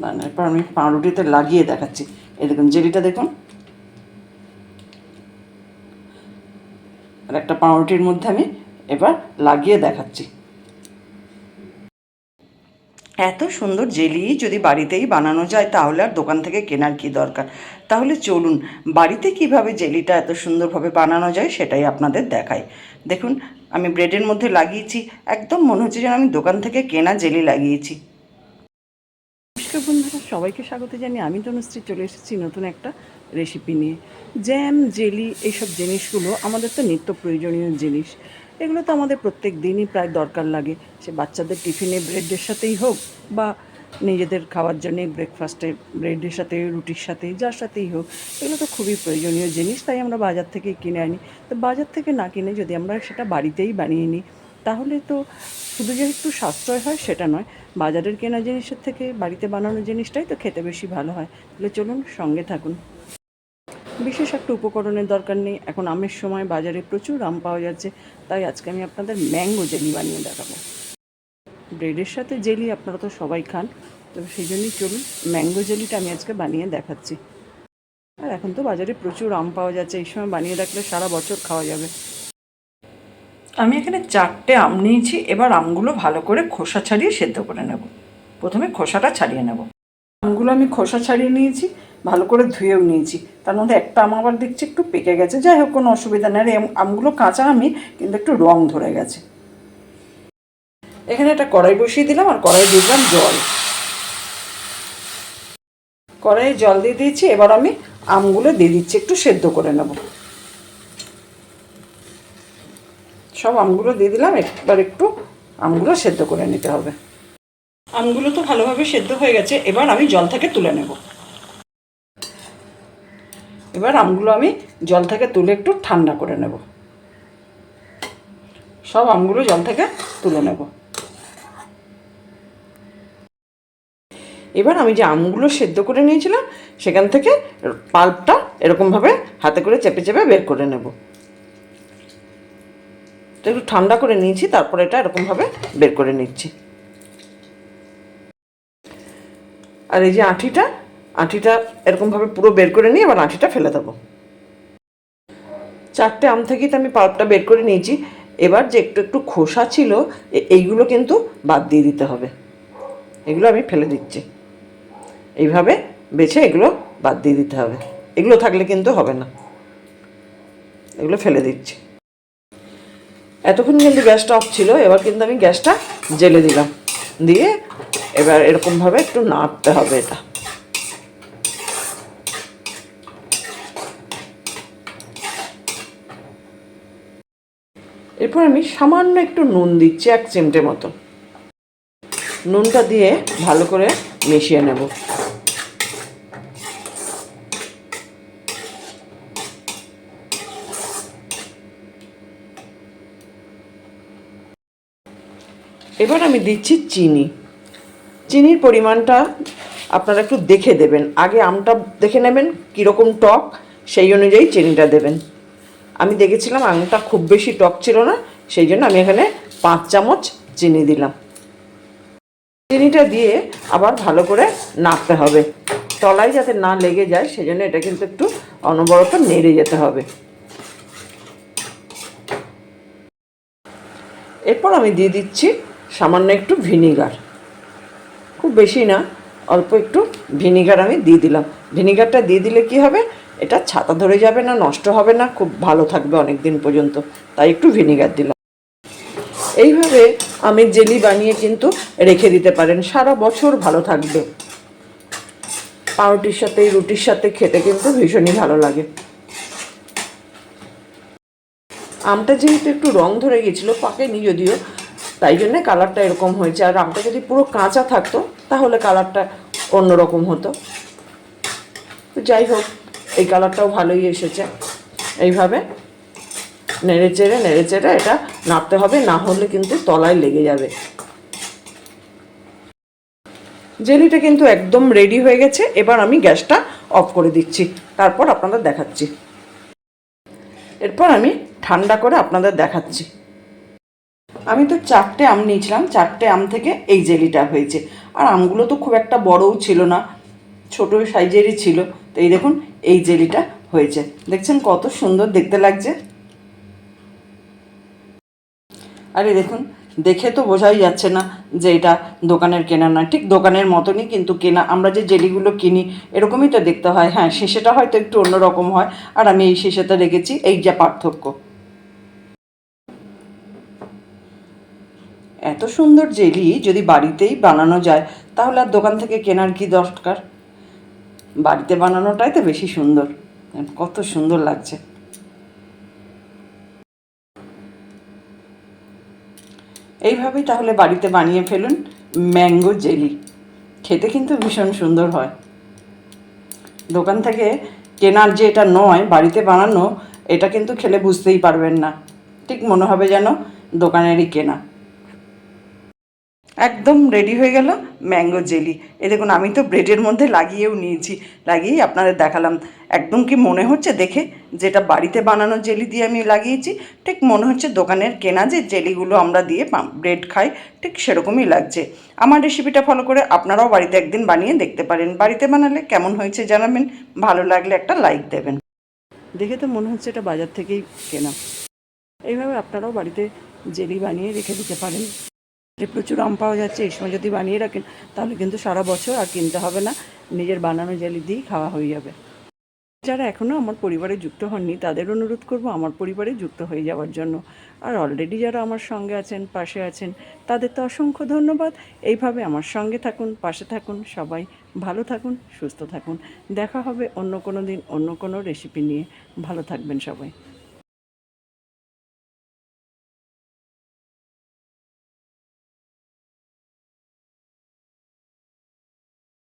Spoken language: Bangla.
না এরপর আমি পাউরুটিতে লাগিয়ে দেখাচ্ছি। এই দেখুন, জেলিটা দেখুন। আর একটা পাউরুটির মধ্যে আমি এবার লাগিয়ে দেখাচ্ছি। এত সুন্দর জেলি যদি বাড়িতেই বানানো যায়, তাহলে আর দোকান থেকে কেনার কি দরকার? তাহলে চলুন, বাড়িতে কীভাবে জেলিটা এত সুন্দরভাবে বানানো যায় সেটাই আপনাদের দেখাই। দেখুন, আমি ব্রেডের মধ্যে লাগিয়েছি, একদম মনে হচ্ছে যেন আমি দোকান থেকে কেনা জেলি লাগিয়েছি। নমস্কার বন্ধুরা, সবাইকে স্বাগত জানিয়ে আমি তনুশ্রী চলে এসেছি নতুন একটা রেসিপি নিয়ে। জ্যাম জেলি এইসব জিনিসগুলো আমাদের তো নিত্য প্রয়োজনীয় জিনিস। এগুলো তো আমাদের প্রত্যেক দিনই প্রায় দরকার লাগে। সে বাচ্চাদের টিফিনে ব্রেডের সাথেই হোক বা নিজেদের খাওয়ার জন্যে ব্রেকফাস্টে ব্রেডের সাথে, রুটির সাথে, যার সাথেই হোক, এগুলো তো খুবই প্রয়োজনীয় জিনিস, তাই আমরা বাজার থেকে কিনে আনি। তো বাজার থেকে না কিনে যদি আমরা সেটা বাড়িতেই বানিয়ে নিই, তাহলে তো শুধু যে একটু সাশ্রয় হয় সেটা নয় বাজারের কেনা জিনিসের থেকে বাড়িতে বানানো জিনিসটাই তো খেতে বেশি ভালো হয়। তাহলে চলুন সঙ্গে থাকুন। বিশেষ একটা উপকরণের দরকার নেই। এখন আমের সময়, বাজারে প্রচুর আম পাওয়া যাচ্ছে। তাই আজকে আমি আপনাদের ম্যাঙ্গো জেলি বানিয়ে দেখাবো। ব্রেডের সাথে জেলি আপনারা তো সবাই খান। তো সেই জন্যই চলুন ম্যাঙ্গো জেলিটা আমি আজকে বানিয়ে দেখাচ্ছি। আর এখন তো বাজারে প্রচুর আম পাওয়া যাচ্ছে। এই সময় বানিয়ে রাখলে সারা বছর খাওয়া যাবে। আমি এখানে চারটে আম নিয়েছি, এবার আমগুলো ভালো করে খোসা ছাড়িয়ে সেদ্ধ করে নেব। প্রথমে খোসাটা ছাড়িয়ে নেব। আমগুলো আমি খোসা ছাড়িয়ে নিয়েছি, ভালো করে ধুয়েও নিয়েছি। তার মধ্যে একটা আম আবার দেখছি একটু পেকে গেছে। যাই হোক, কোনো অসুবিধা নেই। আর আমগুলো কাঁচা আমি, কিন্তু একটু রং ধরে গেছে। এখানে একটা কড়াই বসিয়ে দিলাম, আর কড়াই দিলাম জল। কড়াইয়ে জল দিয়ে দিয়েছি, এবার আমি আমগুলো দিয়ে দিচ্ছি, একটু সেদ্ধ করে নেব। সব আমগুলো দিয়ে দিলাম একবার একটু আমগুলো সেদ্ধ করে নিতে হবে। আমগুলো তো ভালোভাবে সেদ্ধ হয়ে গেছে, এবার আমি জল থেকে তুলে নেব। এবার আমগুলো আমি জল থেকে তুলে একটু ঠান্ডা করে নেব। সব আমগুলো জল থেকে তুলে নেব। এবার আমি যে আমগুলো সেদ্ধ করে নিয়েছিলাম, সেখান থেকে পাল্পটা এরকমভাবে হাতে করে চেপে চেপে বের করে নেব। তো একটু ঠান্ডা করে নিয়েছি, তারপরে এটা এরকমভাবে বের করে নিচ্ছি। আর এই যে আঁঠিটা আঁঠিটা এরকমভাবে পুরো বের করে নিয়ে এবার আঁঠিটা ফেলে দেবো। চারটে আম থেকেই তো আমি পাল্পটা বের করে নিয়েছি। এবার যে একটু একটু খোসা ছিল এইগুলো কিন্তু বাদ দিয়ে দিতে হবে। এগুলো আমি ফেলে দিচ্ছি। এইভাবে বেছে এগুলো বাদ দিয়ে দিতে হবে। এগুলো থাকলে কিন্তু হবে না। এগুলো ফেলে দিচ্ছি। এতক্ষণ কিন্তু গ্যাসটা অফ ছিল, এবার কিন্তু আমি গ্যাসটা জেলে দিলাম। দিয়ে এবার এরকমভাবে একটু নাড়তে হবে এটা। এরপর আমি সামান্য একটু নুন দিচ্ছি এক চিমটে মতো। নুনটা দিয়ে ভালো করে মিশিয়ে নেব। এবার আমি দিচ্ছি চিনি। চিনির পরিমাণটা আপনারা একটু দেখে দেবেন। আগে আমটা দেখে নেবেন, কীরকম টক, সেই অনুযায়ী চিনিটা দেবেন। আমি দেখেছিলাম আমটা খুব বেশি টক ছিল না, সেই জন্য আমি এখানে পাঁচ চামচ চিনি দিলাম। চিনিটা দিয়ে আবার ভালো করে নাড়তে হবে। তলায় যাতে না লেগে যায়, সেজন্য এটা কিন্তু একটু অনবরত নেড়ে যেতে হবে। এরপর আমি দিয়ে দিচ্ছি সামান্য একটু ভিনিগার। খুব বেশি না, অল্প একটু ভিনিগার আমি দিয়ে দিলাম। ভিনিগারটা দিয়ে দিলে কি হবে? এটা ছাতা ধরে যাবে না, নষ্ট হবে না, খুব ভালো থাকবে অনেক দিন পর্যন্ত। তাই একটু ভিনিগার দিলাম। এইভাবে আমের জেলি বানিয়ে কিন্তু রেখে দিতে পারেন। সারা বছর ভালো থাকবে। পাউরুটির সাথে, রুটির সাথে খেতে কিন্তু ভীষণই ভালো লাগে। আমটা যেহেতু একটু রং ধরে গেছিল পাকেনি যদিও তাই জন্য কালারটা এরকম হয়েছে। আর আমটা যদি পুরো কাঁচা থাকতো, তাহলে কালারটা অন্যরকম হতো। তো যাই হোক, এই কালারটাও ভালোই এসেছে। এইভাবে নেড়ে চেড়ে নেড়ে চেড়ে এটা নাড়তে হবে, না হলে কিন্তু তলায় লেগে যাবে। জেলিটা কিন্তু একদম রেডি হয়ে গেছে। এবার আমি গ্যাসটা অফ করে দিচ্ছি। তারপর আপনাদের দেখাচ্ছি। এরপর আমি ঠান্ডা করে আপনাদের দেখাচ্ছি। আমি তো চারটে আম নিয়েছিলাম, চারটে আম থেকে এই জেলিটা হয়েছে। আর আমগুলো তো খুব একটা বড়ও ছিল না, ছোট সাইজেরই ছিল। তো এই দেখুন, এই জেলিটা হয়েছে। দেখছেন কত সুন্দর দেখতে লাগছে? আরে দেখুন, দেখে তো বোঝাই যাচ্ছে না যে এটা দোকানের কেনা না ঠিক দোকানের মতনই কিন্তু কেনা। আমরা যে জেলিগুলো কিনি, এরকমই তো দেখতে হয়। হ্যাঁ শেষেটা হয়তো একটু অন্যরকম হয়। আর আমি এই শেষেটা রেখেছি, এই যা পার্থক্য। এত সুন্দর জেলি যদি বাড়িতেই বানানো যায়, তাহলে আর দোকান থেকে কেনার কি দরকার? বাড়িতে বানানোটাই তো বেশি সুন্দর। কত সুন্দর লাগছে। এইভাবেই তাহলে বাড়িতে বানিয়ে ফেলুন ম্যাঙ্গো জেলি। খেতে কিন্তু ভীষণ সুন্দর হয়। দোকান থেকে কেনার যে এটা নয়, বাড়িতে বানানো, এটা কিন্তু খেলে বুঝতেই পারবেন না। ঠিক মনে হবে যেন দোকানেরই কেনা। একদম রেডি হয়ে গেল ম্যাঙ্গো জেলি এ দেখুন, আমি তো ব্রেডের মধ্যে লাগিয়েও নিয়েছি, লাগিয়েই আপনাদের দেখালাম। একদম কি মনে হচ্ছে দেখে? যেটা বাড়িতে বানানো জেলি দিয়ে আমি লাগিয়েছি, ঠিক মনে হচ্ছে দোকানের কেনা যে জেলিগুলো আমরা দিয়ে ব্রেড খাই, ঠিক সেরকমই লাগছে। আমার রেসিপিটা ফলো করে আপনারাও বাড়িতে একদিন বানিয়ে দেখতে পারেন। বাড়িতে বানালে কেমন হয়েছে জানাবেন, ভালো লাগলে একটা লাইক দেবেন। দেখে তো মনে হচ্ছে এটা বাজার থেকেই কেনা। এইভাবে আপনারাও বাড়িতে জেলি বানিয়ে রেখে দিতে পারেন। যে প্রচুর আম পাওয়া যাচ্ছে, এই সময় যদি বানিয়ে রাখেন, তাহলে কিন্তু সারা বছর আর কিনতে হবে না। নিজের বানানো জেলি দিয়েই খাওয়া হয়ে যাবে। যারা এখনও আমার পরিবারে যুক্ত হননি, তাদের অনুরোধ করব আমার পরিবারে যুক্ত হয়ে যাওয়ার জন্য। আর অলরেডি যারা আমার সঙ্গে আছেন, পাশে আছেন, তাদের তো অসংখ্য ধন্যবাদ। এইভাবে আমার সঙ্গে থাকুন, পাশে থাকুন, সবাই ভালো থাকুন, সুস্থ থাকুন। দেখা হবে অন্য কোনো দিন, অন্য কোনো রেসিপি নিয়ে। ভালো থাকবেন সবাই।